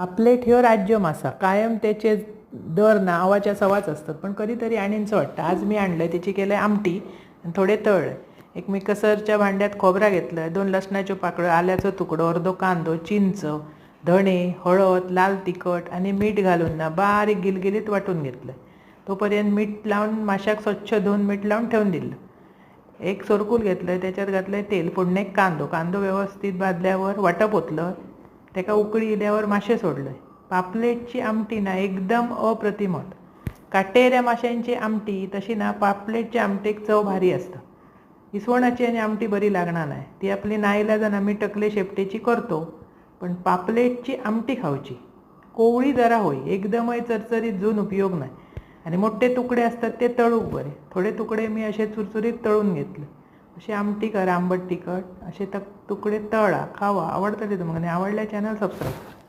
आपले ह्यो राज्य मासा. कायम त्याचे दर नावाच्या सवाच असतात. पण कधीतरी आणीनचं वाटतं. आज मी आणलंय त्याची केलंय आमटी आणि थोडे तळ. एक मिक्सरच्या भांड्यात खोबरा घेतलंय. दोन लसणाच्यो पाकळ्यो आल्याचो तुकडो अर्धो कांदो चिंच धणे हळद लाल तिखट आणि मीठ घालून ना बारीक गिलगिलीत वाटून घेतलं. तोपर्यंत मीठ लावून माशाक स्वच्छ धुवून मीठ लावून ठेवून दिलं. एक सोरकूल घेतलंय त्याच्यात घातलंय तेल फोडणेक कांदो. कांदो व्यवस्थित भाजल्यावर वाटप ओतलं त्याका उकळी इल्यावर मासे सोडलें पापलेटची आमटी ना एकदम अप्रतिम काटेऱ्या माशांची आमटी तशी ना पापलेटच्या आमटेक चव भारी असतं. इसवणाची आणि आमटी बरी लागणार नाही. ती आपली नाईलाजान आम्ही टकले शेपटेची करतो पण पापलेटची आमटी खावची कोवळी जरा होई एकदमही चरचरीत जून उपयोग नाही. आणि मोठे तुकडे असतात ते तळूक बरे. थोडे तुकडे मी असे चुरचुरीत तळून घेतले. अशी आमटी कर आंबट तिखट असे तक तुकडे तळा खावा आवडतं ते तुम्हाला. आणि आवडल्या चॅनल सबस्क्राईब